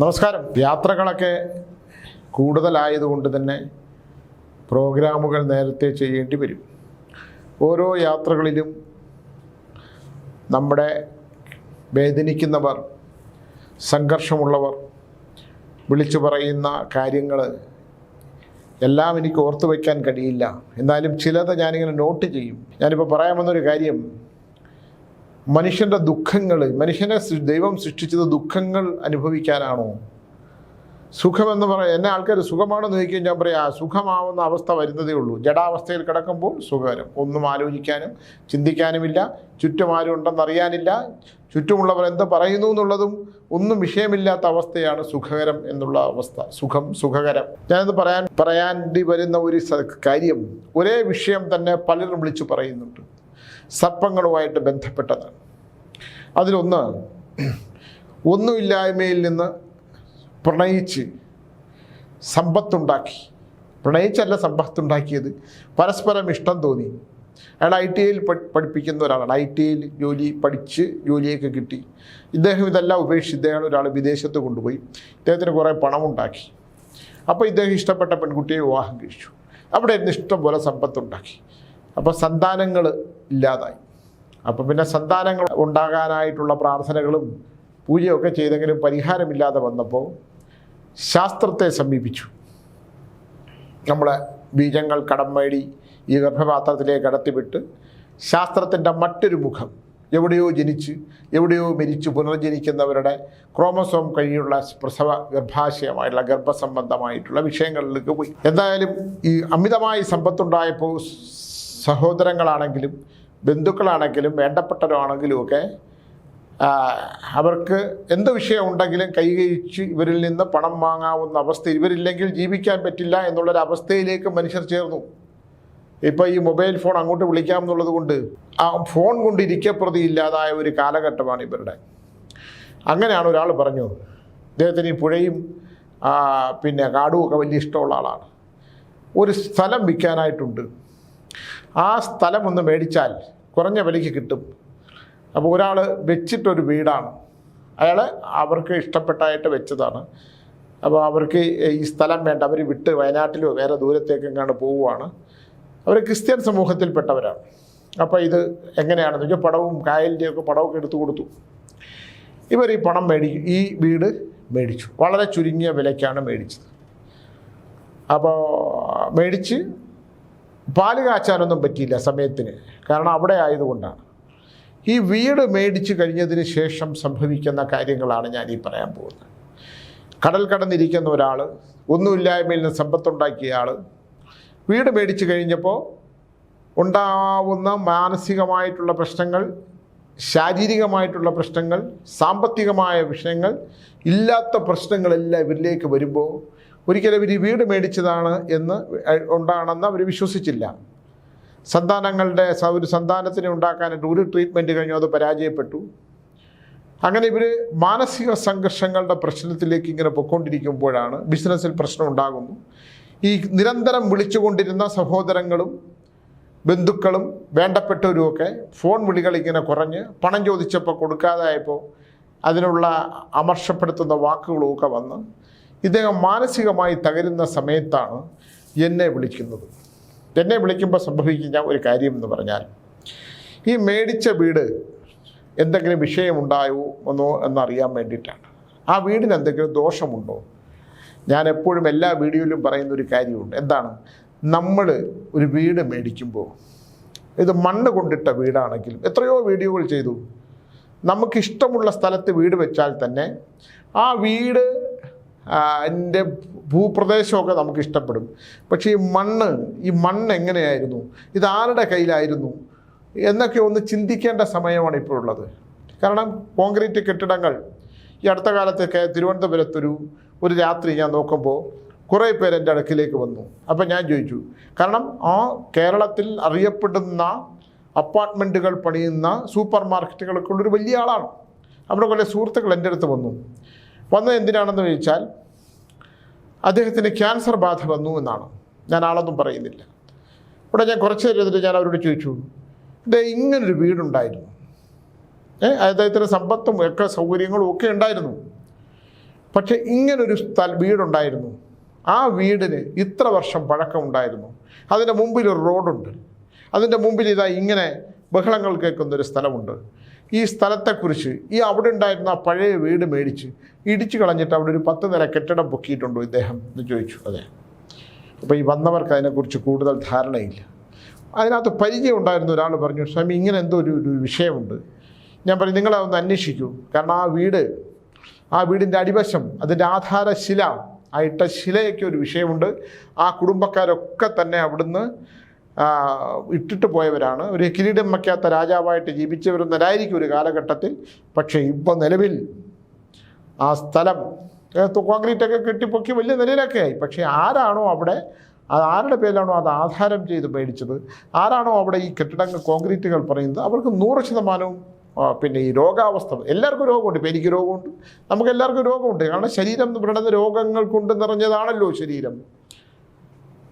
നമസ്കാരം. യാത്രകളൊക്കെ കൂടുതലായതുകൊണ്ട് തന്നെ പ്രോഗ്രാമുകൾ നേരത്തെ ചെയ്യേണ്ടി വരും. ഓരോ യാത്രകളിലും നമ്മുടെ വേദനിക്കുന്നവർ സംഘർഷമുള്ളവർ വിളിച്ചു പറയുന്ന കാര്യങ്ങൾ എല്ലാം എനിക്ക് ഓർത്തു വയ്ക്കാൻ കഴിയില്ല. എന്നാലും ചിലത് ഞാനിങ്ങനെ നോട്ട് ചെയ്യും. ഞാനിപ്പോൾ പറയാൻ വന്നൊരു കാര്യം. മനുഷ്യന്റെ ദുഃഖങ്ങൾ മനുഷ്യനെ ദൈവം സൃഷ്ടിച്ചത് ദുഃഖങ്ങൾ അനുഭവിക്കാനാണോ? സുഖമെന്ന് പറയാം എന്നെ ആൾക്കാർ സുഖമാണെന്ന് ചോദിക്കുകയും ഞാൻ പറയാം ആ സുഖമാവുന്ന അവസ്ഥ വരുന്നതേ ഉള്ളൂ. ജഡാവസ്ഥയിൽ കിടക്കുമ്പോൾ സുഖകരം. ഒന്നും ആലോചിക്കാനും ചിന്തിക്കാനുമില്ല. ചുറ്റും ആരും ഉണ്ടെന്ന് അറിയാനില്ല. ചുറ്റുമുള്ളവർ എന്ത് പറയുന്നു എന്നുള്ളതും ഒന്നും വിഷയമില്ലാത്ത അവസ്ഥയാണ് സുഖകരം എന്നുള്ള അവസ്ഥ. സുഖം സുഖകരം. ഞാനത് പറയാൻ പറയാണ്ടി വരുന്ന ഒരു കാര്യം ഒരേ വിഷയം തന്നെ പലരും വിളിച്ചു പറയുന്നുണ്ട്. സർപ്പങ്ങളുമായിട്ട് ബന്ധപ്പെട്ടതാണ് അതിലൊന്ന് ഒന്നുമില്ലായ്മയിൽ നിന്ന് പ്രണയിച്ച് സമ്പത്തുണ്ടാക്കി. പ്രണയിച്ചല്ല സമ്പത്തുണ്ടാക്കിയത്. പരസ്പരം ഇഷ്ടം തോന്നി. അയാൾ ഐ ടി ഐയിൽ പഠിപ്പിക്കുന്ന ഒരാളാണ്. ഐ ടി ഐയിൽ ജോലി പഠിച്ച് ജോലിയൊക്കെ കിട്ടി. ഇദ്ദേഹം ഇതെല്ലാം ഉപേക്ഷിച്ച് ഇദ്ദേഹം ഒരാൾ വിദേശത്ത് കൊണ്ടുപോയി. ഇദ്ദേഹത്തിന് കുറേ പണമുണ്ടാക്കി. അപ്പോൾ ഇദ്ദേഹം ഇഷ്ടപ്പെട്ട പെൺകുട്ടിയെ വിവാഹം കഴിച്ചു. അവിടെ ഇരുന്ന് ഇഷ്ടം പോലെ സമ്പത്തുണ്ടാക്കി. അപ്പോൾ സന്താനങ്ങൾ ഇല്ലാതായി. അപ്പോൾ പിന്നെ സന്താനങ്ങൾ ഉണ്ടാകാനായിട്ടുള്ള പ്രാർത്ഥനകളും പൂജയൊക്കെ ചെയ്തെങ്കിലും പരിഹാരമില്ലാതെ വന്നപ്പോൾ ശാസ്ത്രത്തെ സമീപിച്ചു. നമ്മളെ ബീജങ്ങൾ കടം മേടി ഈ ഗർഭപാത്രത്തിലേക്ക് കടത്തിവിട്ട് ശാസ്ത്രത്തിന്റെ മറ്റൊരു മുഖം എവിടെയോ ജനിച്ച് എവിടെയോ മരിച്ചു പുനർജനിക്കുന്നവരുടെ ക്രോമസോം കഴിയുള്ള പ്രസവ ഗർഭാശയമായിട്ടുള്ള ഗർഭസംബന്ധമായിട്ടുള്ള വിഷയങ്ങളിലേക്ക് പോയി. എന്തായാലും ഈ അമിതമായി സമ്പത്തുണ്ടായപ്പോൾ സഹോദരങ്ങളാണെങ്കിലും ബന്ധുക്കളാണെങ്കിലും വേണ്ടപ്പെട്ടവരാണെങ്കിലും ഒക്കെ അവർക്ക് എന്ത് വിഷയം ഉണ്ടെങ്കിലും കൈകഴിച്ച് ഇവരിൽ നിന്ന് പണം വാങ്ങാവുന്ന അവസ്ഥ ഇവരില്ലെങ്കിൽ ജീവിക്കാൻ പറ്റില്ല എന്നുള്ളൊരു അവസ്ഥയിലേക്ക് മനുഷ്യർ ചേർന്നു. ഇപ്പോൾ ഈ മൊബൈൽ ഫോൺ അങ്ങോട്ട് വിളിക്കാം എന്നുള്ളത് കൊണ്ട് ആ ഫോൺ കൊണ്ട് ഇരിക്കപ്രതി ഇല്ലാതായ ഒരു കാലഘട്ടമാണ് ഇവരുടെ. അങ്ങനെയാണ് ഒരാൾ പറഞ്ഞു അദ്ദേഹത്തിന് ഈ പുഴയും പിന്നെ കാടും ഒക്കെ വലിയ ഇഷ്ടമുള്ള ആളാണ്. ഒരു സ്ഥലം വിൽക്കാനായിട്ടുണ്ട്. ആ സ്ഥലം ഒന്ന് മേടിച്ചാൽ കുറഞ്ഞ വിലയ്ക്ക് കിട്ടും. അപ്പോൾ ഒരാൾ വെച്ചിട്ടൊരു വീടാണ്. അയാൾ അവർക്ക് ഇഷ്ടപ്പെട്ടായിട്ട് വെച്ചതാണ്. അപ്പോൾ അവർക്ക് ഈ സ്ഥലം വേണ്ട അവർ വിട്ട് വയനാട്ടിലോ വേറെ ദൂരത്തേക്കെങ്ങാണ്ട് പോവുകയാണ് അവർ ക്രിസ്ത്യൻ സമൂഹത്തിൽപ്പെട്ടവരാണ്. അപ്പോൾ ഇത് എങ്ങനെയാണെന്ന് വെച്ചാൽ പടവും കായലിന്റെയൊക്കെ പടവൊക്കെ എടുത്തു കൊടുത്തു. ഇവർ ഈ പണം മേടി ഈ വീട് മേടിച്ചു. വളരെ ചുരുങ്ങിയ വിലയ്ക്കാണ് മേടിച്ചത്. അപ്പോൾ മേടിച്ച് പാൽ കാച്ചാനൊന്നും പറ്റിയില്ല സമയത്തിന്. കാരണം അവിടെ ആയതുകൊണ്ടാണ്. ഈ വീട് മേടിച്ച് കഴിഞ്ഞതിന് ശേഷം സംഭവിക്കുന്ന കാര്യങ്ങളാണ് ഞാൻ ഈ പറയാൻ പോകുന്നത്. കടൽ കടന്നിരിക്കുന്ന ഒരാൾ ഒന്നുമില്ലായ്മയിൽ നിന്ന് സമ്പത്തുണ്ടാക്കിയ ആൾ വീട് മേടിച്ച് കഴിഞ്ഞപ്പോൾ ഉണ്ടാവുന്ന മാനസികമായിട്ടുള്ള പ്രശ്നങ്ങൾ ശാരീരികമായിട്ടുള്ള പ്രശ്നങ്ങൾ സാമ്പത്തികമായ വിഷയങ്ങൾ ഇല്ലാത്ത പ്രശ്നങ്ങളെല്ലാം ഇവരിലേക്ക് വരുമ്പോൾ ഒരിക്കലും ഇവർ വീട് മേടിച്ചതാണ് എന്ന് ഉണ്ടാണെന്ന് അവർ വിശ്വസിച്ചില്ല. സന്താനങ്ങളുടെ ഒരു സന്താനത്തിനെ ഉണ്ടാക്കാനായിട്ട് ഒരു ട്രീറ്റ്മെന്റ് കഴിഞ്ഞു അത് പരാജയപ്പെട്ടു. അങ്ങനെ ഇവർ മാനസിക സംഘർഷങ്ങളുടെ പ്രശ്നത്തിലേക്ക് ഇങ്ങനെ പൊയ്ക്കൊണ്ടിരിക്കുമ്പോഴാണ് ബിസിനസ്സിൽ പ്രശ്നം ഉണ്ടാകുന്നു. ഈ നിരന്തരം വിളിച്ചുകൊണ്ടിരുന്ന സഹോദരങ്ങളും ബന്ധുക്കളും വേണ്ടപ്പെട്ടവരുമൊക്കെ ഫോൺ വിളികൾ ഇങ്ങനെ കുറഞ്ഞ് പണം ചോദിച്ചപ്പോൾ കൊടുക്കാതായപ്പോൾ അതിനുള്ള അമർഷപ്പെടുത്തുന്ന വാക്കുകളുമൊക്കെ വന്ന് ഇദ്ദേഹം മാനസികമായി തകരുന്ന സമയത്താണ് എന്നെ വിളിക്കുന്നത്. എന്നെ വിളിക്കുമ്പോൾ സംഭവിക്കുന്ന ഒരു കാര്യം എന്ന് പറഞ്ഞാൽ ഈ മേടിച്ച വീട് എന്തെങ്കിലും വിഷയമുണ്ടായോ എന്നോ എന്നറിയാൻ വേണ്ടിയിട്ടാണ്. ആ വീടിന് എന്തെങ്കിലും ദോഷമുണ്ടോ? ഞാൻ എപ്പോഴും എല്ലാ വീഡിയോയിലും പറയുന്ന ഒരു കാര്യമുണ്ട്. എന്താണ്? നമ്മൾ ഒരു വീട് മേടിക്കുമ്പോൾ ഇത് മണ്ണ് കൊണ്ടിട്ട വീടാണെങ്കിലും എത്രയോ വീഡിയോകൾ ചെയ്തു. നമുക്കിഷ്ടമുള്ള സ്ഥലത്ത് വീട് വെച്ചാൽ തന്നെ ആ വീട് ആ, എന്റെ ഭൂപ്രദേശമൊക്കെ നമുക്ക് ഇഷ്ടപ്പെടും പക്ഷേ ഈ മണ്ണ് ഈ മണ്ണ് എങ്ങനെയായിരുന്നു? ഇത് ആരുടെ കയ്യിലായിരുന്നു? എന്നൊക്കെ ഒന്ന് ചിന്തിക്കേണ്ട സമയമാണ് ഇപ്പോൾ ഉള്ളത് കാരണം കോൺക്രീറ്റ് കെട്ടിടങ്ങൾ ഈ അടുത്ത കാലത്തൊക്കെ തിരുവനന്തപുരത്തൊരു ഒരു രാത്രി ഞാൻ നോക്കുമ്പോൾ കുറേ പേര് എന്റെ അടുക്കിലേക്ക് വന്നു. അപ്പം ഞാൻ ചോദിച്ചു കാരണം ആ കേരളത്തിൽ അറിയപ്പെടുന്ന അപ്പാർട്ട്മെന്റുകൾ പണിയുന്ന സൂപ്പർ മാർക്കറ്റുകളൊക്കെ ഉള്ളൊരു വലിയ ആളാണ്. അവിടെ കുറേ സുഹൃത്തുക്കൾ എന്റെ അടുത്ത് വന്നു. വന്നത് എന്തിനാണെന്ന് ചോദിച്ചാൽ അദ്ദേഹത്തിന് ക്യാൻസർ ബാധ വന്നു എന്നാണ്. ഞാൻ ആളൊന്നും പറയുന്നില്ല. ഇവിടെ ഞാൻ കുറച്ച് നേരം ഞാൻ അവരോട് ചോദിച്ചു. ഇത് ഇങ്ങനൊരു വീടുണ്ടായിരുന്നു. ഏ അദ്ദേഹത്തിന് സമ്പത്തും ഒക്കെ സൗകര്യങ്ങളും ഒക്കെ ഉണ്ടായിരുന്നു. പക്ഷേ ഇങ്ങനൊരു സ്ഥല വീടുണ്ടായിരുന്നു. ആ വീടിന് ഇത്ര വർഷം പഴക്കമുണ്ടായിരുന്നു. അതിന്റെ മുമ്പിൽ ഒരു റോഡുണ്ട്. അതിന്റെ മുമ്പിൽ ഇതാ ഇങ്ങനെ ബഹളങ്ങൾ കേൾക്കുന്നൊരു സ്ഥലമുണ്ട്. ഈ സ്ഥലത്തെക്കുറിച്ച് ഈ അവിടെ ഉണ്ടായിരുന്ന പഴയ വീട് മേടിച്ച് ഇടിച്ചു കളഞ്ഞിട്ട് അവിടെ ഒരു പത്ത് നില കെട്ടിടം പൊക്കിയിട്ടുണ്ടോ ഇദ്ദേഹം എന്ന് ചോദിച്ചു. അതെ. അപ്പോൾ ഈ വന്നവർക്ക് അതിനെക്കുറിച്ച് കൂടുതൽ ധാരണയില്ല. അതിനകത്ത് പരിചയം ഉണ്ടായിരുന്ന ഒരാൾ പറഞ്ഞു സ്വാമി ഇങ്ങനെ എന്തോ ഒരു ഒരു വിഷയമുണ്ട്. ഞാൻ പറഞ്ഞു നിങ്ങളതൊന്ന് അന്വേഷിക്കൂ. കാരണം ആ വീട് ആ വീടിന്റെ അടിവശം അതിന്റെ ആധാരശില ആ ഇട്ട ശിലയൊക്കെ ഒരു വിഷയമുണ്ട്. ആ കുടുംബക്കാരൊക്കെ തന്നെ അവിടുന്ന് ഇട്ടിട്ട് പോയവരാണ്. ഒരു കിരീടം വയ്ക്കാത്ത രാജാവായിട്ട് ജീവിച്ചവരുന്നതായിരിക്കും ഒരു കാലഘട്ടത്തിൽ. പക്ഷേ ഇപ്പോൾ നിലവിൽ ആ സ്ഥലം കോൺക്രീറ്റൊക്കെ കെട്ടിപ്പൊക്കി വലിയ നിലയിലൊക്കെ ആയി. പക്ഷേ ആരാണോ അവിടെ അത് ആരുടെ പേരിലാണോ അത് ആധാരം ചെയ്ത് മേടിച്ചത്? ആരാണോ അവിടെ ഈ കെട്ടിടങ്ങൾ കോൺക്രീറ്റുകൾ പറയുന്നത്? അവർക്ക് നൂറ് ശതമാനവും പിന്നെ ഈ രോഗാവസ്ഥ എല്ലാവർക്കും രോഗമുണ്ട്. ഇപ്പം എനിക്ക് രോഗമുണ്ട്. നമുക്ക് എല്ലാവർക്കും രോഗമുണ്ട്. കാരണം ശരീരം വിടുന്ന രോഗങ്ങൾ കൊണ്ട് നിറഞ്ഞതാണല്ലോ ശരീരം.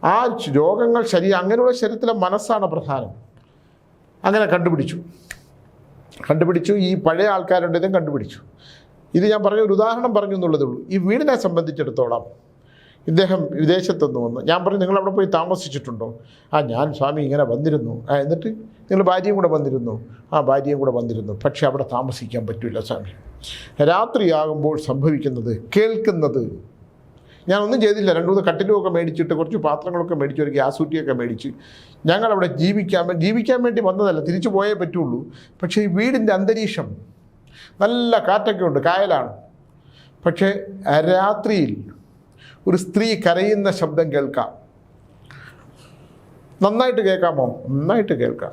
ആ രോഗങ്ങൾ ശരീരം അങ്ങനെയുള്ള ശരീരത്തിലെ മനസ്സാണ് പ്രധാനം. അങ്ങനെ കണ്ടുപിടിച്ചു. കണ്ടുപിടിച്ചു. ഈ പഴയ ആൾക്കാരുണ്ട് ഇതും കണ്ടുപിടിച്ചു. ഇത് ഞാൻ പറഞ്ഞ ഒരു ഉദാഹരണം പറഞ്ഞു എന്നുള്ളതേ ഉള്ളൂ. ഈ വീടിനെ സംബന്ധിച്ചിടത്തോളം ഇദ്ദേഹം വിദേശത്തുനിന്ന് വന്നു. ഞാൻ പറഞ്ഞു നിങ്ങൾ അവിടെ പോയി താമസിച്ചിട്ടുണ്ടോ? ആ ഞാൻ സ്വാമി ഇങ്ങനെ വന്നിരുന്നു. ആ എന്നിട്ട്? നിങ്ങൾ ഭാര്യയും കൂടെ വന്നിരുന്നു. ആ ഭാര്യയും കൂടെ വന്നിരുന്നു. പക്ഷേ അവിടെ താമസിക്കാൻ പറ്റില്ല സ്വാമി. രാത്രിയാകുമ്പോൾ സംഭവിക്കുന്നത് കേൾക്കുന്നത് ഞാനൊന്നും ചെയ്തില്ല. രണ്ടു മൂന്ന് കട്ടിലുമൊക്കെ മേടിച്ചിട്ട് കുറച്ച് പാത്രങ്ങളൊക്കെ മേടിച്ചു ഒരു ഗ്യാസ് കുറ്റിയൊക്കെ മേടിച്ച് ഞങ്ങളവിടെ ജീവിക്കാൻ ജീവിക്കാൻ വേണ്ടി വന്നതല്ല തിരിച്ചു പോയേ പറ്റുള്ളൂ. പക്ഷേ ഈ വീടിന്റെ അന്തരീക്ഷം നല്ല കാറ്റൊക്കെ ഉണ്ട് കായലാണ്. പക്ഷേ രാത്രിയിൽ ഒരു സ്ത്രീ കരയുന്ന ശബ്ദം കേൾക്കാം. നന്നായിട്ട് കേൾക്കാമോ? നന്നായിട്ട് കേൾക്കാം.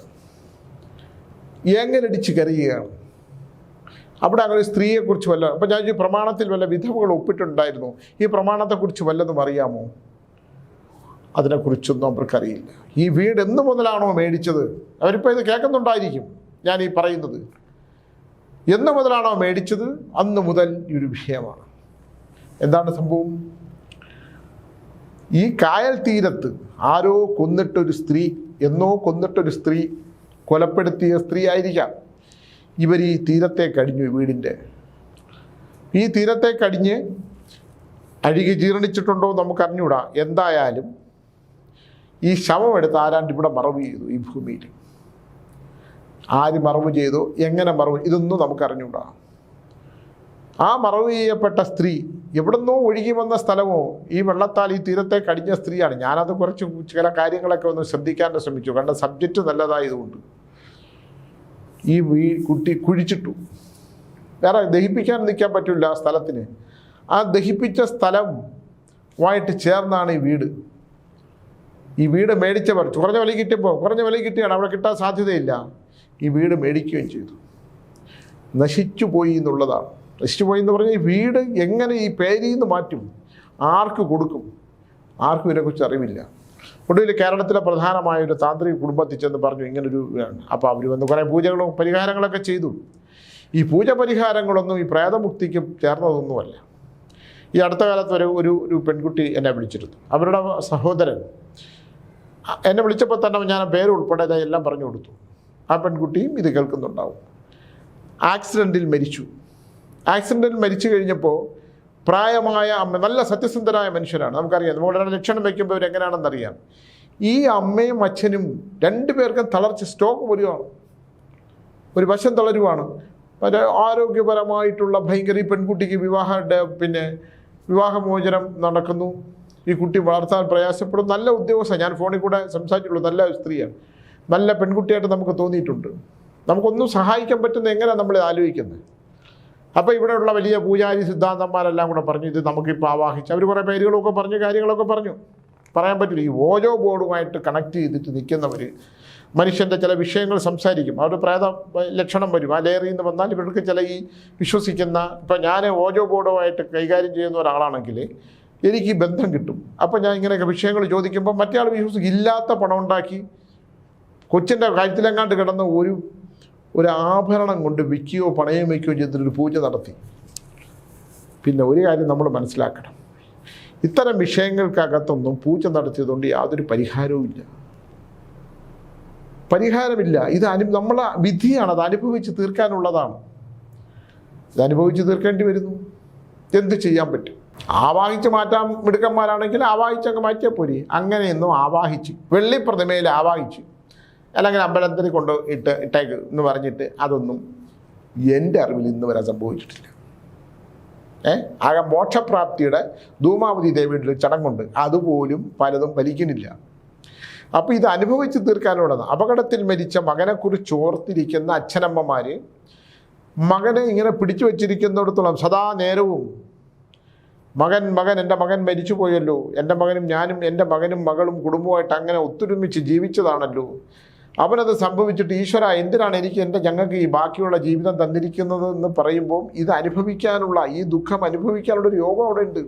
എങ്ങനടിച്ച് കരയുകയാണ്? അവിടെ അങ്ങനെ സ്ത്രീയെക്കുറിച്ച് വല്ല അപ്പം ഞാൻ ഈ പ്രമാണത്തിൽ വല്ല വിധവകൾ ഒപ്പിട്ടുണ്ടായിരുന്നു. ഈ പ്രമാണത്തെക്കുറിച്ച് വല്ലതും അറിയാമോ? അതിനെക്കുറിച്ചൊന്നും അവർക്കറിയില്ല. ഈ വീട് എന്ന് മുതലാണോ മേടിച്ചത്? അവരിപ്പോൾ ഇത് കേൾക്കുന്നുണ്ടായിരിക്കും ഞാൻ ഈ പറയുന്നത്. എന്ന് മുതലാണോ മേടിച്ചത്? അന്ന് മുതൽ ഈ ഒരു വിഷയമാണ്. എന്താണ് സംഭവം? ഈ കായൽ തീരത്ത് ആരോ കൊന്നിട്ടൊരു സ്ത്രീ എന്നോ കൊന്നിട്ടൊരു സ്ത്രീ കൊലപ്പെടുത്തിയ സ്ത്രീ ആയിരിക്കാം. ഇവർ ഈ തീരത്തെ കടിഞ്ഞു വീടിന്റെ. ഈ തീരത്തെ കടിഞ്ഞ് അഴുകി ജീർണിച്ചിട്ടുണ്ടോ നമുക്ക് അറിഞ്ഞൂടാ എന്തായാലും ഈ ശവം എടുത്ത് ആരാണ്ട് ഇവിടെ മറവ് ചെയ്തു ഈ ഭൂമിയിൽ. ആര് മറവ് ചെയ്തു? എങ്ങനെ മറവ്? ഇതൊന്നും നമുക്ക് അറിഞ്ഞൂടാ ആ മറവ് ചെയ്യപ്പെട്ട സ്ത്രീ എവിടുന്നോ ഒഴുകി വന്ന സ്ഥലമോ ഈ വെള്ളത്താൽ ഈ തീരത്തെ കടിഞ്ഞ സ്ത്രീയാണ്. ഞാനത് കുറച്ച് ചില കാര്യങ്ങളൊക്കെ ഒന്ന് ശ്രദ്ധിക്കാൻ ശ്രമിച്ചു. കണ്ട സബ്ജക്റ്റ് നല്ലതായതുകൊണ്ട്. ഈ വീ കുട്ടി കുഴിച്ചിട്ടു. വേറെ ദഹിപ്പിക്കാൻ നിൽക്കാൻ പറ്റില്ല ആ സ്ഥലത്തിന്. ആ ദഹിപ്പിച്ച സ്ഥലമായിട്ട് ചേർന്നാണ് ഈ വീട്. ഈ വീട് മേടിച്ചവർ കുറഞ്ഞ വില കിട്ടിയപ്പോൾ കുറഞ്ഞ വില കിട്ടിയാണ്. അവിടെ കിട്ടാൻ സാധ്യതയില്ല. ഈ വീട് മേടിക്കുകയും ചെയ്തു. നശിച്ചു പോയി എന്നുള്ളതാണ്. നശിച്ചു പോയി എന്ന് പറഞ്ഞാൽ ഈ വീട് എങ്ങനെ ഈ പേരിൽ നിന്ന് മാറ്റും? ആർക്ക് കൊടുക്കും? ആർക്കും ഇതിനെക്കുറിച്ച് അറിവില്ല. ഒടുവിൽ കേരളത്തിലെ പ്രധാനമായ ഒരു താന്ത്രിക കുടുംബത്തിൽ ചെന്ന് പറഞ്ഞു ഇങ്ങനൊരു അപ്പോൾ അവർ വന്ന് കുറേ പൂജകളും പരിഹാരങ്ങളൊക്കെ ചെയ്തു. ഈ പൂജ പരിഹാരങ്ങളൊന്നും ഈ പ്രേതമുക്തിക്ക് ചേർന്നതൊന്നുമല്ല. ഈ അടുത്ത കാലത്ത് വരെ ഒരു ഒരു പെൺകുട്ടി എന്നെ വിളിച്ചിരുന്നു. അവരുടെ സഹോദരൻ എന്നെ വിളിച്ചപ്പോൾ തന്നെ ഞാൻ പേര് ഉൾപ്പെടെ ദേ എല്ലാം പറഞ്ഞു കൊടുത്തു. ആ പെൺകുട്ടിയും ഇത് കേൾക്കുന്നുണ്ടാവും. ആക്സിഡന്റിൽ മരിച്ചു. ആക്സിഡന്റിൽ മരിച്ചു കഴിഞ്ഞപ്പോൾ പ്രായമായ അമ്മ നല്ല സത്യസന്ധനായ മനുഷ്യരാണ്. നമുക്കറിയാം നമ്മുടെ ലക്ഷണം വയ്ക്കുമ്പോൾ ഇവരെങ്ങനെയാണെന്നറിയാം ഈ അമ്മയും അച്ഛനും രണ്ടു പേർക്കും തളർച്ച സ്റ്റോക്ക് വരികയാണ് ഒരു വശം തളരുവാണ്. ആരോഗ്യപരമായിട്ടുള്ള ഭയങ്കര ഈ പെൺകുട്ടിക്ക് വിവാഹ പിന്നെ വിവാഹമോചനം നടക്കുന്നു. ഈ കുട്ടി വളർത്താൻ പ്രയാസപ്പെടും. നല്ല ഉദ്യോഗസ്ഥ ഞാൻ ഫോണിൽ കൂടെ സംസാരിച്ചുള്ളൂ നല്ല സ്ത്രീയാണ്. നല്ല പെൺകുട്ടിയായിട്ട് നമുക്ക് തോന്നിയിട്ടുണ്ട്. നമുക്കൊന്നും സഹായിക്കാൻ പറ്റുന്ന എങ്ങനെയാണ് നമ്മൾ ആലോചിക്കുന്നത്? അപ്പോൾ ഇവിടെയുള്ള വലിയ പൂജാരി സിദ്ധാന്തന്മാരെല്ലാം കൂടെ പറഞ്ഞു ഇത് നമുക്കിപ്പോൾ ആവാഹിച്ച്. അവർ കുറേ പേരുകളൊക്കെ പറഞ്ഞു കാര്യങ്ങളൊക്കെ പറഞ്ഞു. പറയാൻ പറ്റില്ല. ഈ ഓരോ ബോർഡുമായിട്ട് കണക്ട് ചെയ്തിട്ട് നിൽക്കുന്നവർ മനുഷ്യന്റെ ചില വിഷയങ്ങൾ സംസാരിക്കും. അവരുടെ പ്രേത ലക്ഷണം വരും. ആ ലെയറിൽ നിന്ന് വന്നാൽ ഇവർക്ക് ചില ഈ വിശ്വസിക്കുന്ന ഇപ്പം ഞാൻ ഓജോ ബോർഡുമായിട്ട് കൈകാര്യം ചെയ്യുന്ന ഒരാളാണെങ്കിൽ എനിക്ക് ബന്ധം കിട്ടും. അപ്പം ഞാൻ ഇങ്ങനെയൊക്കെ വിഷയങ്ങൾ ചോദിക്കുമ്പോൾ മറ്റേ ആൾ വിശ്വസിക്കും. ഇല്ലാത്ത പണം ഉണ്ടാക്കി കൊച്ചിന്റെ കാര്യത്തിലെങ്ങാണ്ട് കിടന്ന ഒരു ഒരു ആഭരണം കൊണ്ട് വിൽക്കുകയോ പണയം വയ്ക്കുകയോ ചെയ്തിട്ടൊരു പൂജ നടത്തി. പിന്നെ ഒരു കാര്യം നമ്മൾ മനസ്സിലാക്കണം. ഇത്തരം വിഷയങ്ങൾക്കകത്തൊന്നും പൂജ നടത്തിയതുകൊണ്ട് യാതൊരു പരിഹാരവുമില്ല പരിഹാരമില്ല. ഇത് അനു നമ്മളെ വിധിയാണ്. അത് അനുഭവിച്ച് തീർക്കാനുള്ളതാണ്. ഇത് അനുഭവിച്ച് തീർക്കേണ്ടി വരുന്നു. എന്ത് ചെയ്യാൻ പറ്റും? ആവാഹിച്ച് മാറ്റാൻ മിടുക്കന്മാരാണെങ്കിൽ ആവാഹിച്ചങ്ങ് മാറ്റിയാൽ പോരി. അങ്ങനെയൊന്നും ആവാഹിച്ച് വെള്ളിപ്രതിമയിൽ ആവാഹിച്ച് അല്ലെങ്കിൽ അമ്പലത്തിൽ കൊണ്ട് ഇട്ട് ഇട്ടേക്ക് എന്ന് പറഞ്ഞിട്ട് അതൊന്നും എന്റെ അറിവിൽ ഇന്ന് വരെ സംഭവിച്ചിട്ടില്ല. ഏ? ആകെ മോക്ഷപ്രാപ്തിയുടെ ധൂമാവതി ദേവിയുടെ ചടങ്ങുണ്ട്. അതുപോലും പലതും ഫലിക്കുന്നില്ല. അപ്പോൾ ഇത് അനുഭവിച്ച് തീർക്കാനുള്ളതാണ്. അപകടത്തിൽ മരിച്ച മകനെക്കുറിച്ച് ഓർത്തിരിക്കുന്ന അച്ഛനമ്മമാർ മകനെ ഇങ്ങനെ പിടിച്ചു വച്ചിരിക്കുന്നിടത്തോളം സദാ നേരവും മകൻ മകൻ എന്റെ മകൻ മരിച്ചു പോയല്ലോ. എന്റെ മകനും ഞാനും എന്റെ മകനും മകളും കുടുംബമായിട്ട് അങ്ങനെ ഒത്തൊരുമിച്ച് ജീവിച്ചതാണല്ലോ. അവനത് സംഭവിച്ചിട്ട് ഈശ്വര എന്തിനാണ് എനിക്ക് എന്റെ ഞങ്ങൾക്ക് ഈ ബാക്കിയുള്ള ജീവിതം തന്നിരിക്കുന്നത് എന്ന് പറയുമ്പോൾ ഇത് അനുഭവിക്കാനുള്ള ഈ ദുഃഖം അനുഭവിക്കാനുള്ള ഒരു യോഗം അവിടെ ഉണ്ട്.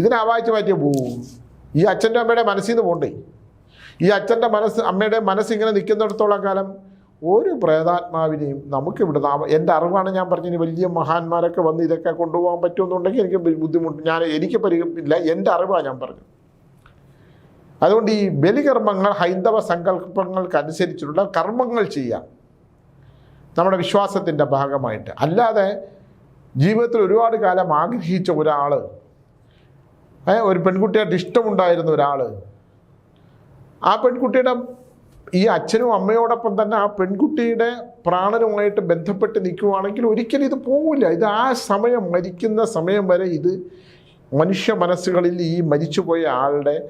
ഇതിനെ ആവാഹിച്ച് മാറ്റിയ പോവും. ഈ അച്ഛന്റെ അമ്മയുടെ മനസ്സിൽ നിന്ന് പോണ്ടേ? ഈ അച്ഛന്റെ മനസ്സ് അമ്മയുടെ മനസ്സ് ഇങ്ങനെ നിൽക്കുന്നിടത്തോളം കാലം ഒരു പ്രേതാത്മാവിനെയും നമുക്കിവിടെ എന്റെ അറിവാണ് ഞാൻ പറഞ്ഞത് വലിയ മഹാന്മാരൊക്കെ വന്ന് ഇതൊക്കെ കൊണ്ടുപോകാൻ പറ്റുമെന്നുണ്ടെങ്കിൽ എനിക്ക് ബുദ്ധിമുട്ട് ഞാൻ എനിക്ക് പരിഗണില്ല എന്റെ അറിവാണ് ഞാൻ പറഞ്ഞത്. അതുകൊണ്ട് ഈ ബലികർമ്മങ്ങൾ ഹൈന്ദവ സങ്കല്പങ്ങൾക്കനുസരിച്ചുള്ള കർമ്മങ്ങൾ ചെയ്യാം. നമ്മുടെ വിശ്വാസത്തിന്റെ ഭാഗമായിട്ട്. അല്ലാതെ ജീവിതത്തിൽ ഒരുപാട് കാലം ആഗ്രഹിച്ച ഒരാൾ ഒരു പെൺകുട്ടിയായിട്ട് ഇഷ്ടമുണ്ടായിരുന്ന ഒരാൾ ആ പെൺകുട്ടിയുടെ ഈ അച്ഛനും അമ്മയോടൊപ്പം തന്നെ ആ പെൺകുട്ടിയുടെ പ്രാണനുമായിട്ട് ബന്ധപ്പെട്ട് നിൽക്കുവാണെങ്കിൽ ഒരിക്കലും ഇത് പോവില്ല. ഇത് ആ സമയം മരിക്കുന്ന സമയം വരെ ഇത് മനുഷ്യ മനസ്സുകളിൽ ഈ മരിച്ചുപോയ ആളുടെ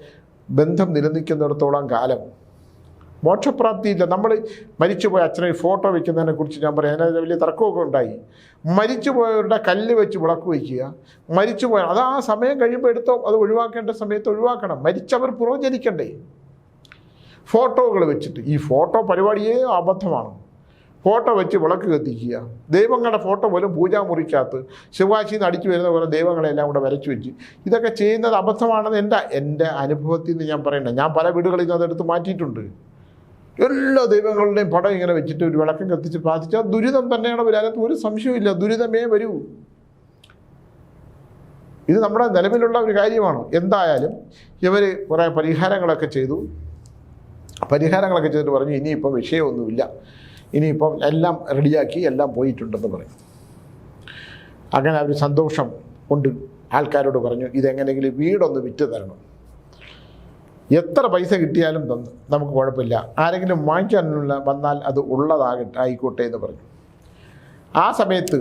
ബന്ധം നിലനിൽക്കുന്നിടത്തോളം കാലം മോക്ഷപ്രാപ്തിയില്ല. നമ്മൾ മരിച്ചുപോയ അച്ഛനെ ഫോട്ടോ വെക്കുന്നതിനെ കുറിച്ച് ഞാൻ പറയാം. അതിനകത്ത് വലിയ തർക്കമൊക്കെ ഉണ്ടായി. മരിച്ചുപോയവരുടെ കല്ല് വെച്ച് വിളക്ക് വയ്ക്കുക. മരിച്ചുപോയ അത് ആ സമയം കഴിയുമ്പോൾ എടുത്തോ അത് ഒഴിവാക്കേണ്ട സമയത്ത് ഒഴിവാക്കണം. മരിച്ചവർ പുറംചരിക്കണ്ടേ ഫോട്ടോകൾ വെച്ചിട്ട്. ഈ ഫോട്ടോ പരിപാടിയേ അബദ്ധമാണ്. ഫോട്ടോ വെച്ച് വിളക്ക് കത്തിക്കുക. ദൈവങ്ങളുടെ ഫോട്ടോ പോലും പൂജാമുറിക്കകത്ത് ശിവാശിയിൽ നിന്ന് അടിച്ചു വരുന്ന പോലെ ദൈവങ്ങളെല്ലാം കൂടെ വരച്ചു വെച്ച്. ഇതൊക്കെ ചെയ്യുന്നത് അബദ്ധമാണെന്ന് എന്റെ എന്റെ അനുഭവത്തിൽ നിന്ന് ഞാൻ പറയണ്ട ഞാൻ പല വീടുകളിൽ നിന്ന് അതെടുത്ത് മാറ്റിയിട്ടുണ്ട്. എല്ലാ ദൈവങ്ങളുടെയും പടം ഇങ്ങനെ വെച്ചിട്ട് ഒരു വിളക്കം കത്തിച്ച് പ്രാർത്ഥിച്ചാൽ ദുരിതം തന്നെയാണ് വരാനത്ത് ഒരു സംശയമില്ല ദുരിതമേ വരൂ. ഇത് നമ്മുടെ നിലവിലുള്ള ഒരു കാര്യമാണ്. എന്തായാലും ഇവർ കുറേ പരിഹാരങ്ങളൊക്കെ ചെയ്തു. പരിഹാരങ്ങളൊക്കെ ചെയ്തിട്ട് പറഞ്ഞു ഇനിയിപ്പോൾ വിഷയമൊന്നുമില്ല. ഇനിയിപ്പം എല്ലാം റെഡിയാക്കി എല്ലാം പോയിട്ടുണ്ടെന്ന് പറയും. അങ്ങനെ അവർ സന്തോഷം കൊണ്ട് ആൾക്കാരോട് പറഞ്ഞു ഇതെങ്ങനെയെങ്കിലും വീടൊന്ന് വിറ്റ് തരണം. എത്ര പൈസ കിട്ടിയാലും തന്നു നമുക്ക് കുഴപ്പമില്ല. ആരെങ്കിലും വാങ്ങിക്കാനുള്ള വന്നാൽ അത് ഉള്ളതാകട്ടെ ആയിക്കോട്ടെ എന്ന് പറഞ്ഞു. ആ സമയത്ത്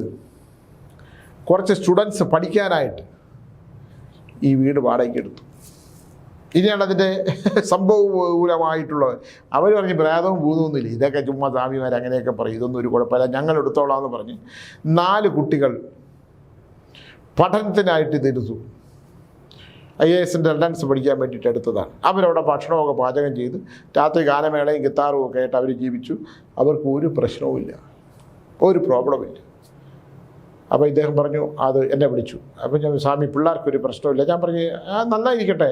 കുറച്ച് സ്റ്റുഡൻസ് പഠിക്കാനായിട്ട് ഈ വീട് വാടകയ്ക്ക് എടുത്തു. ഇനിയാണ് അതിന്റെ സംഭവപൂരമായിട്ടുള്ളത്. അവർ പറഞ്ഞ് പ്രേതവും ഭൂതമൊന്നുമില്ല ഇതൊക്കെ ചുമ്മാ സ്വാമിമാർ അങ്ങനെയൊക്കെ പറയും. ഇതൊന്നും ഒരു കുഴപ്പമില്ല. ഞങ്ങൾ എടുത്തോളാം എന്ന് പറഞ്ഞ്. നാല് കുട്ടികൾ പഠനത്തിനായിട്ട് തിരുത്തു. ഐ എ എസിന്റെ എൻട്രൻസ് പഠിക്കാൻ വേണ്ടിയിട്ട് എടുത്തതാണ്. അവരവിടെ ഭക്ഷണമൊക്കെ പാചകം ചെയ്ത് രാത്രി ഗാനമേളയും ഗിത്താറും ഒക്കെ ആയിട്ട് അവർ ജീവിച്ചു. അവർക്ക് ഒരു പ്രശ്നവുമില്ല ഒരു പ്രോബ്ലമില്ല അപ്പോൾ ഇദ്ദേഹം പറഞ്ഞു അത് എന്നെ വിളിച്ചു. അപ്പോൾ ഞാൻ സ്വാമി പിള്ളേർക്കൊരു പ്രശ്നമില്ല ഞാൻ പറഞ്ഞു നന്നായിരിക്കട്ടെ.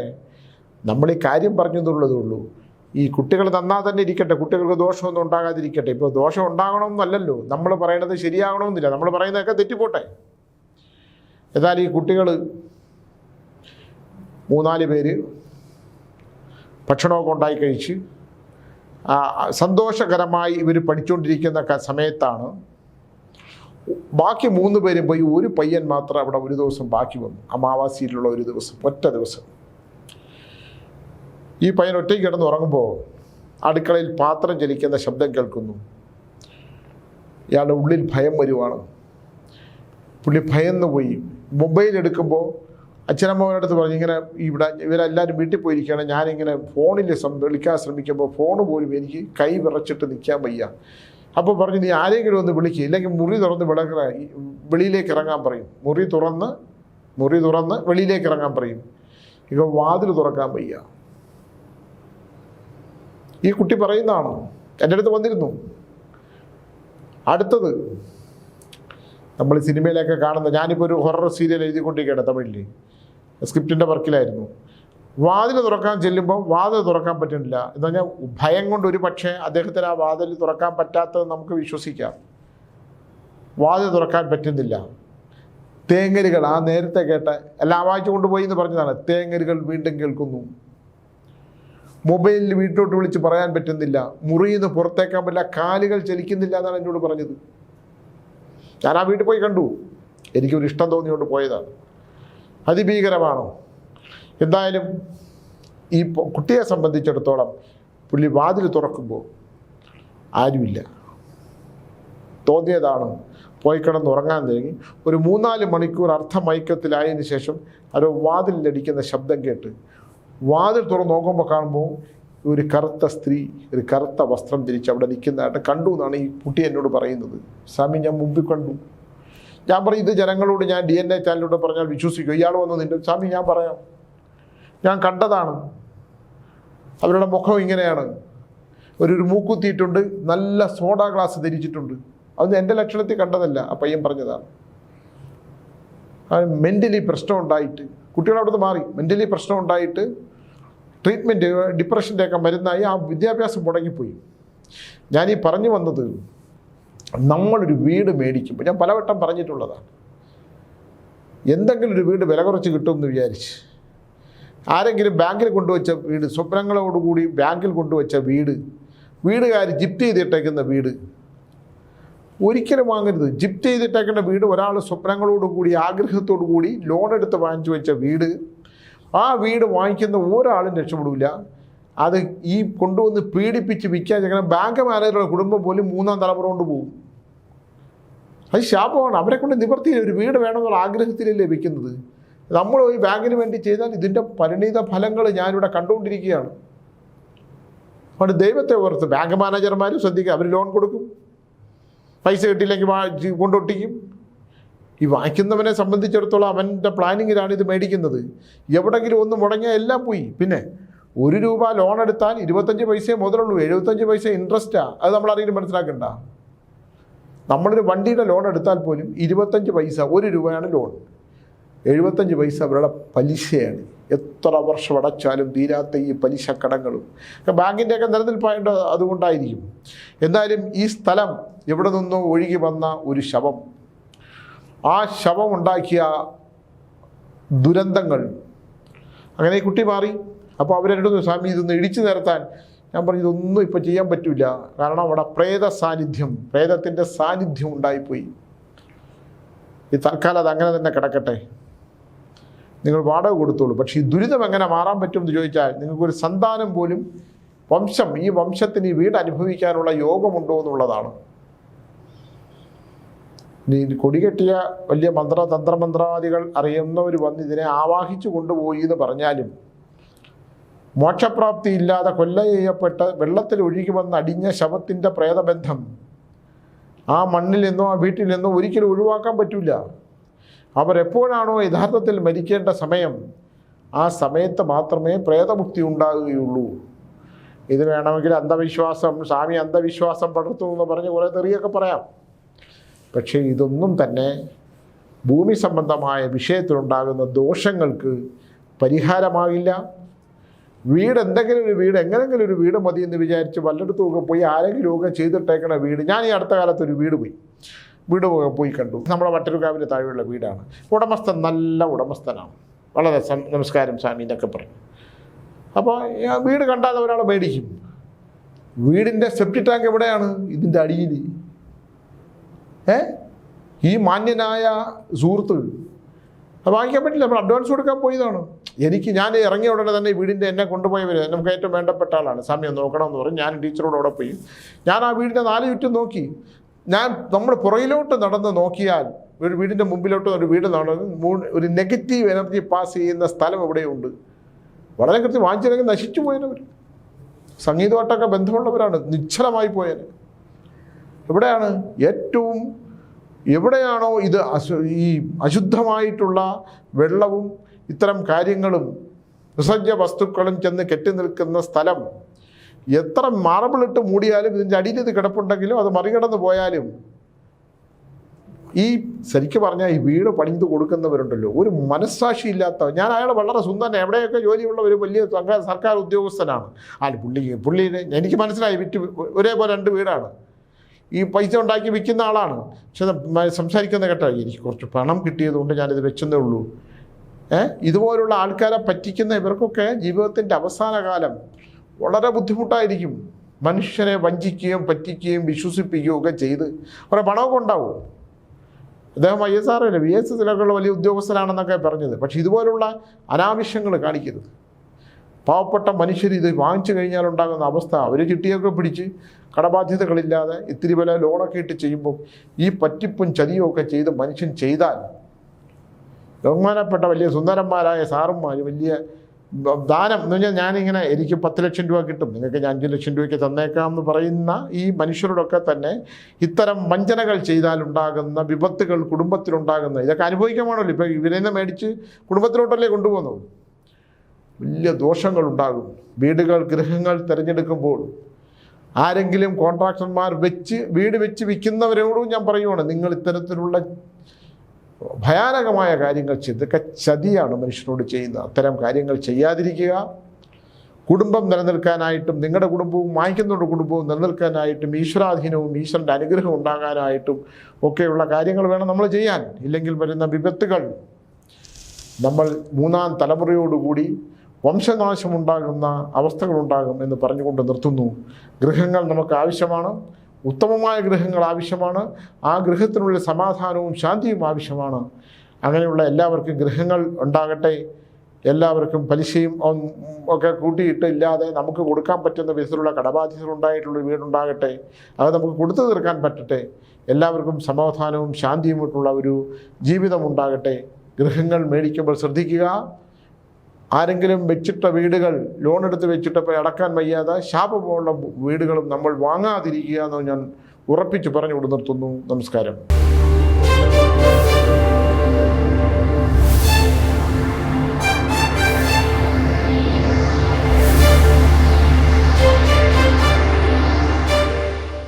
നമ്മൾ ഈ കാര്യം പറഞ്ഞതുള്ളതേ ഉള്ളൂ. ഈ കുട്ടികൾ നന്നാ തന്നെ ഇരിക്കട്ടെ. കുട്ടികൾക്ക് ദോഷമൊന്നും ഉണ്ടാകാതിരിക്കട്ടെ. ഇപ്പോൾ ദോഷം ഉണ്ടാകണമെന്നല്ലല്ലോ. നമ്മൾ പറയണത് ശരിയാകണമെന്നില്ല. നമ്മൾ പറയുന്നതൊക്കെ തെറ്റിപ്പോട്ടെ. എന്നാൽ ഈ കുട്ടികൾ മൂന്നാൽ പേര് ഭക്ഷണമൊക്കെ ഉണ്ടായി കഴിച്ച് സന്തോഷകരമായി ഇവർ പഠിച്ചുകൊണ്ടിരിക്കുന്ന സമയത്താണ് ബാക്കി മൂന്ന് പേരും പോയി ഒരു പയ്യൻ മാത്രം അവിടെ ഒരു ദിവസം ബാക്കി വന്നു. അമാവാസിയിലുള്ള ഒരു ദിവസം ഒറ്റ ദിവസം. ഈ പയ്യൻ ഒറ്റയ്ക്ക് കിടന്ന് ഉറങ്ങുമ്പോൾ അടുക്കളയിൽ പാത്രം ചലിക്കുന്ന ശബ്ദം കേൾക്കുന്നു. ഇയാളുടെ ഉള്ളിൽ ഭയം വരുവാണ്. പുള്ളി ഭയന്ന് പോയി. മൊബൈൽ എടുക്കുമ്പോൾ അച്ഛനമ്മമാരടുത്ത് പറഞ്ഞു ഇങ്ങനെ ഇവിടെ ഇവരെല്ലാവരും വീട്ടിൽ പോയിരിക്കുകയാണ്. ഞാനിങ്ങനെ ഫോണിൽ വിളിക്കാൻ ശ്രമിക്കുമ്പോൾ ഫോൺ പോലും എനിക്ക് കൈ വിറച്ചിട്ട് നിൽക്കാൻ വയ്യ. അപ്പോൾ പറഞ്ഞു നീ ആരെങ്കിലും ഒന്ന് വിളിക്കുക ഇല്ലെങ്കിൽ മുറി തുറന്ന് വിളക്ക വെളിയിലേക്ക് ഇറങ്ങാൻ പറയും. മുറി തുറന്ന് മുറി തുറന്ന് വെളിയിലേക്ക് ഇറങ്ങാൻ പറയും. ഇപ്പോൾ വാതിൽ തുറക്കാൻ വയ്യ. ഈ കുട്ടി പറയുന്നതാണ്. എന്റെ അടുത്ത് വന്നിരുന്നു. അടുത്തത് നമ്മൾ സിനിമയിലൊക്കെ കാണുന്ന ഞാനിപ്പോൾ ഒരു ഹൊറർ സീരിയൽ എഴുതിക്കൊണ്ടിരിക്കുകയാണ് തമിഴിൽ സ്ക്രിപ്റ്റിന്റെ വർക്കിലായിരുന്നു. വാതിൽ തുറക്കാൻ ചെല്ലുമ്പോൾ വാതിൽ തുറക്കാൻ പറ്റുന്നില്ല. എന്ന് പറഞ്ഞാൽ ഭയം കൊണ്ട് ഒരു പക്ഷേ അദ്ദേഹത്തിന് ആ വാതിൽ തുറക്കാൻ പറ്റാത്തത് നമുക്ക് വിശ്വസിക്കാം. വാതിൽ തുറക്കാൻ പറ്റുന്നില്ല. തേങ്ങലുകൾ ആ നേരത്തെ കേട്ട എല്ലാം വായിച്ചു കൊണ്ടുപോയി എന്ന് പറഞ്ഞതാണ്. തേങ്ങലുകൾ വീണ്ടും കേൾക്കുന്നു. മൊബൈലിൽ വീട്ടിലോട്ട് വിളിച്ച് പറയാൻ പറ്റുന്നില്ല. മുറിയിൽ നിന്ന് പുറത്തേക്കാൻ പറ്റില്ല. കാലുകൾ ചലിക്കുന്നില്ല എന്നാണ് എന്നോട് പറഞ്ഞത്. ഞാൻ ആ വീട്ടിൽ പോയി കണ്ടു. എനിക്കൊരു ഇഷ്ടം തോന്നിയോണ്ട് പോയതാണ്. അതിഭീകരമാണോ? എന്തായാലും ഈ കുട്ടിയെ സംബന്ധിച്ചിടത്തോളം പുള്ളി വാതിൽ തുറക്കുമ്പോൾ ആരുമില്ല. തോന്നിയതാണ്. പോയി കിടന്ന് ഉറങ്ങാൻ തുടങ്ങി. ഒരു മൂന്നാൽ മണിക്കൂർ അർദ്ധമയക്കത്തിലായതിനു ശേഷം ആരോ വാതിലിലടിക്കുന്ന ശബ്ദം കേട്ട് വാതിൽ തുറന്ന് നോക്കുമ്പോൾ കാണുമ്പോൾ ഒരു കറുത്ത സ്ത്രീ ഒരു കറുത്ത വസ്ത്രം ധരിച്ച് അവിടെ നിൽക്കുന്നതായിട്ട് കണ്ടു എന്നാണ് ഈ കുട്ടി എന്നോട് പറയുന്നത്. സ്വാമി ഞാൻ മുമ്പിൽ കണ്ടു. ഞാൻ പറയും ഇത് ജനങ്ങളോട് ഞാൻ ഡി എൻ എ ചാനലിലൂടെ പറഞ്ഞാൽ വിശ്വസിക്കും. ഇയാൾ വന്ന് നിന്റെ സ്വാമി ഞാൻ പറയാം. ഞാൻ കണ്ടതാണ്. അവരുടെ മുഖം ഇങ്ങനെയാണ്. ഒരു ഒരു മൂക്കുത്തിയിട്ടുണ്ട് നല്ല സോഡാ ഗ്ലാസ് ധരിച്ചിട്ടുണ്ട്. അതൊന്നും എന്റെ ലക്ഷണത്തിൽ കണ്ടതല്ല ആ പയ്യൻ പറഞ്ഞതാണ്. മെന്റലി പ്രശ്നം ഉണ്ടായിട്ട് കുട്ടികൾ അവിടുന്ന് മാറി. മെന്റലി പ്രശ്നം ഉണ്ടായിട്ട് ട്രീറ്റ്മെന്റ് ഡിപ്രഷന്റെ ഒക്കെ മരുന്നായി ആ വിദ്യാഭ്യാസം മുടങ്ങിപ്പോയി. ഞാൻ ഈ പറഞ്ഞു വന്നത് നമ്മളൊരു വീട് മേടിക്കുമ്പോൾ ഞാൻ പലവട്ടം പറഞ്ഞിട്ടുള്ളതാണ്. എന്തെങ്കിലും ഒരു വീട് വില കുറച്ച് കിട്ടുമെന്ന് വിചാരിച്ച് ആരെങ്കിലും ബാങ്കിൽ കൊണ്ടുവച്ച വീട് സ്വപ്നങ്ങളോടുകൂടി ബാങ്കിൽ കൊണ്ടുവച്ച വീട് വീടുകാർ ജിപ്റ്റ് ചെയ്തിട്ടേക്കുന്ന വീട് ഒരിക്കലും വാങ്ങരുത്. ജിപ്റ്റ് ചെയ്തിട്ടേക്കുന്ന വീട് ഒരാൾ സ്വപ്നങ്ങളോടുകൂടി ആഗ്രഹത്തോടു കൂടി ലോൺ എടുത്ത് വാങ്ങിച്ചു വെച്ച വീട് ആ വീട് വാങ്ങിക്കുന്ന ഒരാളും രക്ഷപ്പെടില്ല അത് ഈ കൊണ്ടുവന്ന് പീഡിപ്പിച്ച് വിൽക്കാൻ ചെങ്ങനെ ബാങ്ക് മാനേജറുടെ കുടുംബം പോലും മൂന്നാം തലമുറ കൊണ്ട് പോകും. അത് ശാപമാണ്. അവരെ കൊണ്ട് നിവർത്തി ഒരു വീട് വേണമെന്നുള്ള ആഗ്രഹത്തിലല്ലേ വെക്കുന്നത്. നമ്മൾ ഈ ബാങ്കിന് വേണ്ടി ചെയ്താൽ ഇതിന്റെ പരിണിത ഫലങ്ങൾ ഞാനിവിടെ കണ്ടുകൊണ്ടിരിക്കുകയാണ്. അതുകൊണ്ട് ദൈവത്തെ ഓർത്ത് ബാങ്ക് മാനേജർമാർ ശ്രദ്ധിക്കുക. അവർ ലോൺ കൊടുക്കും. പൈസ കിട്ടിയില്ലെങ്കിൽ കൊണ്ടൊട്ടിക്കും. ഈ വായിക്കുന്നവനെ സംബന്ധിച്ചിടത്തോളം അവന്റെ പ്ലാനിങ്ങിലാണ് ഇത് മേടിക്കുന്നത്. എവിടെങ്കിലും ഒന്ന് മുടങ്ങിയാൽ എല്ലാം പോയി. പിന്നെ ഒരു രൂപ ലോൺ എടുത്താൽ ഇരുപത്തഞ്ച് പൈസയെ മുതലുള്ളൂ. എഴുപത്തഞ്ച് പൈസ ഇൻട്രസ്റ്റാണ് അത് നമ്മൾ ആരെങ്കിലും മനസ്സിലാക്കണ്ട. നമ്മളൊരു വണ്ടിയുടെ ലോൺ എടുത്താൽ പോലും ഇരുപത്തഞ്ച് പൈസ ഒരു രൂപയാണ് ലോൺ എഴുപത്തഞ്ച് പൈസ അവരുടെ പലിശയാണ്. എത്ര വർഷം അടച്ചാലും തീരാത്ത ഈ പലിശ കടങ്ങളും. ബാങ്കിന്റെയൊക്കെ നിലനിൽപ്പായിട്ട് അതുകൊണ്ടായിരിക്കും. എന്തായാലും ഈ സ്ഥലം എവിടെ നിന്നോ ഒഴുകി വന്ന ഒരു ശവം. ആ ശവം ഉണ്ടാക്കിയ ദുരന്തങ്ങൾ. അങ്ങനെ ഈ കുട്ടി മാറി. അപ്പോൾ അവരെടുത്തു സ്വാമി ഇതൊന്ന് ഇടിച്ചു നിരത്താൻ ഞാൻ പറഞ്ഞു ഇതൊന്നും ഇപ്പോൾ ചെയ്യാൻ പറ്റില്ല കാരണം അവിടെ പ്രേത സാന്നിധ്യം പ്രേതത്തിന്റെ സാന്നിധ്യം ഉണ്ടായിപ്പോയി. ഈ തൽക്കാലം അത് അങ്ങനെ തന്നെ കിടക്കട്ടെ. നിങ്ങൾ വാടക കൊടുത്തോളൂ. പക്ഷേ ഈ ദുരിതം എങ്ങനെ മാറാൻ പറ്റുമെന്ന് ചോദിച്ചാൽ നിങ്ങൾക്കൊരു സന്താനം പോലും വംശം ഈ വംശത്തിന് ഈ വീട് അനുഭവിക്കാനുള്ള യോഗമുണ്ടോ എന്നുള്ളതാണ്. കൊടികെട്ടിയ വലിയ മന്ത്ര തന്ത്രമന്ത്രാദികൾ അറിയുന്നവർ വന്ന് ഇതിനെ ആവാഹിച്ചു കൊണ്ടുപോയി എന്ന് പറഞ്ഞാലും മോക്ഷപ്രാപ്തി ഇല്ലാതെ കൊല്ല ചെയ്യപ്പെട്ട് വെള്ളത്തിൽ ഒഴുകി വന്ന് അടിഞ്ഞ ശവത്തിന്റെ പ്രേതബന്ധം ആ മണ്ണിൽ നിന്നോ ആ വീട്ടിൽ നിന്നോ ഒരിക്കലും ഒഴിവാക്കാൻ പറ്റില്ല അവരെപ്പോഴാണോ യഥാർത്ഥത്തിൽ മരിക്കേണ്ട സമയം? ആ സമയത്ത് മാത്രമേ പ്രേതമുക്തി ഉണ്ടാകുകയുള്ളൂ. ഇത് വേണമെങ്കിൽ അന്ധവിശ്വാസം സ്വാമി അന്ധവിശ്വാസം പടർത്തു എന്ന് പറഞ്ഞ് കുറേ തെറിയൊക്കെ പറയാം. പക്ഷേ ഇതൊന്നും തന്നെ ഭൂമി സംബന്ധമായ വിഷയത്തിലുണ്ടാകുന്ന ദോഷങ്ങൾക്ക് പരിഹാരമാകില്ല. വീട് എന്തെങ്കിലും ഒരു വീട് എങ്ങനെങ്കിലും ഒരു വീട് മതി എന്ന് വിചാരിച്ച് വല്ലയിടത്തുമൊക്കെ പോയി ആരെങ്കിലും ഒക്കെ ചെയ്തിട്ടേക്കണ വീട്. ഞാൻ ഈ അടുത്ത കാലത്ത് ഒരു വീട് പോയി. വീട് പോയി കണ്ടു. നമ്മുടെ വട്ടരുകാവിന്റെ താഴെയുള്ള വീടാണ്. ഉടമസ്ഥൻ നല്ല ഉടമസ്ഥനാണ്. വളരെ നമസ്കാരം സ്വാമി എന്നൊക്കെ പറയും. അപ്പോൾ വീട് കണ്ടാൽ ഒരാൾ മേടിക്കും വീടിന്റെ സെപ്റ്റി ടാങ്ക് എവിടെയാണ്? ഇതിന്റെ അടിയിൽ. ഏ? ഈ മാന്യനായ സുഹൃത്ത്. അത് വാങ്ങിക്കാൻ പറ്റില്ല നമ്മൾ അഡ്വാൻസ് കൊടുക്കാൻ പോയതാണ്. എനിക്ക് ഞാൻ ഇറങ്ങിയ ഉടനെ തന്നെ വീടിന്റെ എന്നെ കൊണ്ടുപോയവർ നമുക്ക് ഏറ്റവും വേണ്ടപ്പെട്ട ആളാണ്. സമയം നോക്കണമെന്ന് പറഞ്ഞ്. ഞാൻ ടീച്ചറോട് അവിടെ പോയി. ഞാൻ ആ വീടിന്റെ നാല് ചുറ്റും നോക്കി. ഞാൻ നമ്മൾ പുറകിലോട്ട് നടന്ന് നോക്കിയാൽ ഒരു വീടിന്റെ മുമ്പിലോട്ട് ഒരു വീട് നടന്ന് ഒരു നെഗറ്റീവ് എനർജി പാസ് ചെയ്യുന്ന സ്ഥലം എവിടെയുണ്ട് വളരെ കൃത്യം വാങ്ങിച്ചില്ലെങ്കിൽ നശിച്ചു പോയവർ സംഗീതമായിട്ടൊക്കെ ബന്ധമുള്ളവരാണ്. നിശ്ചലമായി പോയത് എവിടെയാണ്? ഏറ്റവും എവിടെയാണോ ഇത് അശു ഈ അശുദ്ധമായിട്ടുള്ള വെള്ളവും ഇത്തരം കാര്യങ്ങളും വിസർജ്യ വസ്തുക്കളും ചെന്ന് കെട്ടി നിൽക്കുന്ന സ്ഥലം എത്ര മാർബിളിട്ട് മൂടിയാലും ഇതിന്റെ അടിയിൽ ഇത് കിടപ്പുണ്ടെങ്കിലും അത് മറികടന്ന് പോയാലും ഈ ശരിക്കും പറഞ്ഞാൽ ഈ വീട് പണിത് കൊടുക്കുന്നവരുണ്ടല്ലോ. ഒരു മനസ്സാക്ഷി ഇല്ലാത്ത ഞാൻ അയാൾ വളരെ സുന്ദരൻ എവിടെയൊക്കെ ജോലിയുള്ള ഒരു വലിയ സർക്കാർ ഉദ്യോഗസ്ഥനാണ്. ആ പുള്ളി പുള്ളിനെ എനിക്ക് മനസ്സിലായി. വിറ്റ് ഒരേപോലെ രണ്ട് വീടാണ്. ഈ പൈസ ഉണ്ടാക്കി വിൽക്കുന്ന ആളാണ്. പക്ഷെ സംസാരിക്കുന്ന കേട്ടോ എനിക്ക് കുറച്ച് പണം കിട്ടിയതുകൊണ്ട് ഞാനിത് വെച്ചെന്നേ ഉള്ളൂ. ഏ? ഇതുപോലുള്ള ആൾക്കാരെ പറ്റിക്കുന്ന ഇവർക്കൊക്കെ ജീവിതത്തിന്റെ അവസാന കാലം വളരെ ബുദ്ധിമുട്ടായിരിക്കും. മനുഷ്യനെ വഞ്ചിക്കുകയും പറ്റിക്കുകയും വിശ്വസിപ്പിക്കുകയും ഒക്കെ ചെയ്ത് കുറേ പണമൊക്കെ ഉണ്ടാവും. അദ്ദേഹം ഐ എസ് ആർ അല്ലേ? വി എസ് എസിലൊക്കെയുള്ള വലിയ ഉദ്യോഗസ്ഥനാണെന്നൊക്കെ പറഞ്ഞത്. പക്ഷേ ഇതുപോലുള്ള അനാവശ്യങ്ങൾ കാണിക്കരുത്. പാവപ്പെട്ട മനുഷ്യർ ഇത് വാങ്ങിച്ചു കഴിഞ്ഞാൽ ഉണ്ടാകുന്ന അവസ്ഥ അവർ ചിട്ടിയൊക്കെ പിടിച്ച് കടബാധ്യതകളില്ലാതെ ഇത്തിരി വില ലോണൊക്കെ ഇട്ട് ചെയ്യുമ്പോൾ ഈ പറ്റിപ്പും ചതിയും ഒക്കെ ചെയ്ത് മനുഷ്യൻ ചെയ്താൽ ബഹുമാനപ്പെട്ട വലിയ സുന്ദരന്മാരായ സാറുമാർ വലിയ ദാനം എന്ന് പറഞ്ഞാൽ ഞാനിങ്ങനെ എനിക്ക് പത്ത് ലക്ഷം രൂപ കിട്ടും. നിങ്ങൾക്ക് ഞാൻ അഞ്ച് ലക്ഷം രൂപയ്ക്ക് തന്നേക്കാം എന്ന് പറയുന്ന ഈ മനുഷ്യരോടൊക്കെ തന്നെ ഇത്തരം വഞ്ചനകൾ ചെയ്താൽ ഉണ്ടാകുന്ന വിപത്തുകൾ കുടുംബത്തിലുണ്ടാകുന്ന ഇതൊക്കെ അനുഭവിക്കാമാണല്ലോ ഇപ്പം ഇവരെ നിന്ന് മേടിച്ച് കുടുംബത്തിലോട്ടല്ലേ കൊണ്ടുപോകുന്നത്? വലിയ ദോഷങ്ങളുണ്ടാകും. വീടുകൾ ഗൃഹങ്ങൾ തിരഞ്ഞെടുക്കുമ്പോൾ ആരെങ്കിലും കോൺട്രാക്ടർമാർ വെച്ച് വീട് വെച്ച് വിൽക്കുന്നവരോടും ഞാൻ പറയുവാണ് നിങ്ങൾ ഇത്തരത്തിലുള്ള ഭയാനകമായ കാര്യങ്ങൾ ചെയ്ത് ചതിയാണ് മനുഷ്യനോട് ചെയ്യുന്നത് അത്തരം കാര്യങ്ങൾ ചെയ്യാതിരിക്കുക. കുടുംബം നിലനിൽക്കാനായിട്ടും നിങ്ങളുടെ കുടുംബവും വായിക്കുന്നുണ്ട് കുടുംബവും നിലനിൽക്കാനായിട്ടും ഈശ്വരാധീനവും ഈശ്വരന്റെ അനുഗ്രഹം ഉണ്ടാകാനായിട്ടും ഒക്കെയുള്ള കാര്യങ്ങൾ വേണം നമ്മൾ ചെയ്യാൻ. ഇല്ലെങ്കിൽ വരുന്ന വിപത്തുകൾ നമ്മൾ മൂന്നാം തലമുറയോടുകൂടി വംശനാശമുണ്ടാകുന്ന അവസ്ഥകളുണ്ടാകും എന്ന് പറഞ്ഞുകൊണ്ട് നിർത്തുന്നു. ഗൃഹങ്ങൾ നമുക്ക് ആവശ്യമാണ്. ഉത്തമമായ ഗൃഹങ്ങൾ ആവശ്യമാണ്. ആ ഗൃഹത്തിനുള്ള സമാധാനവും ശാന്തിയും ആവശ്യമാണ്. അങ്ങനെയുള്ള എല്ലാവർക്കും ഗൃഹങ്ങൾ ഉണ്ടാകട്ടെ. എല്ലാവർക്കും പലിശയും ഒക്കെ കൂട്ടിയിട്ട് ഇല്ലാതെ നമുക്ക് കൊടുക്കാൻ പറ്റുന്ന വിധത്തിലുള്ള കടബാധ്യതകൾ ഉണ്ടായിട്ടുള്ള വീടുണ്ടാകട്ടെ. അത് നമുക്ക് കൊടുത്തു തീർക്കാൻ പറ്റട്ടെ. എല്ലാവർക്കും സമാധാനവും ശാന്തിയുമായിട്ടുള്ള ഒരു ജീവിതം ഉണ്ടാകട്ടെ ഗൃഹങ്ങൾ മേടിക്കുമ്പോൾ ശ്രദ്ധിക്കുക. ആരെങ്കിലും വെച്ചിട്ട വീടുകൾ ലോൺ എടുത്ത് വെച്ചിട്ടപ്പോൾ അടക്കാൻ വയ്യാതെ ശാപമുള്ള വീടുകളും നമ്മൾ വാങ്ങാതിരിക്കുക എന്ന് ഞാൻ ഉറപ്പിച്ച് പറഞ്ഞു കൊടുത്തു നിർത്തുന്നു. നമസ്കാരം.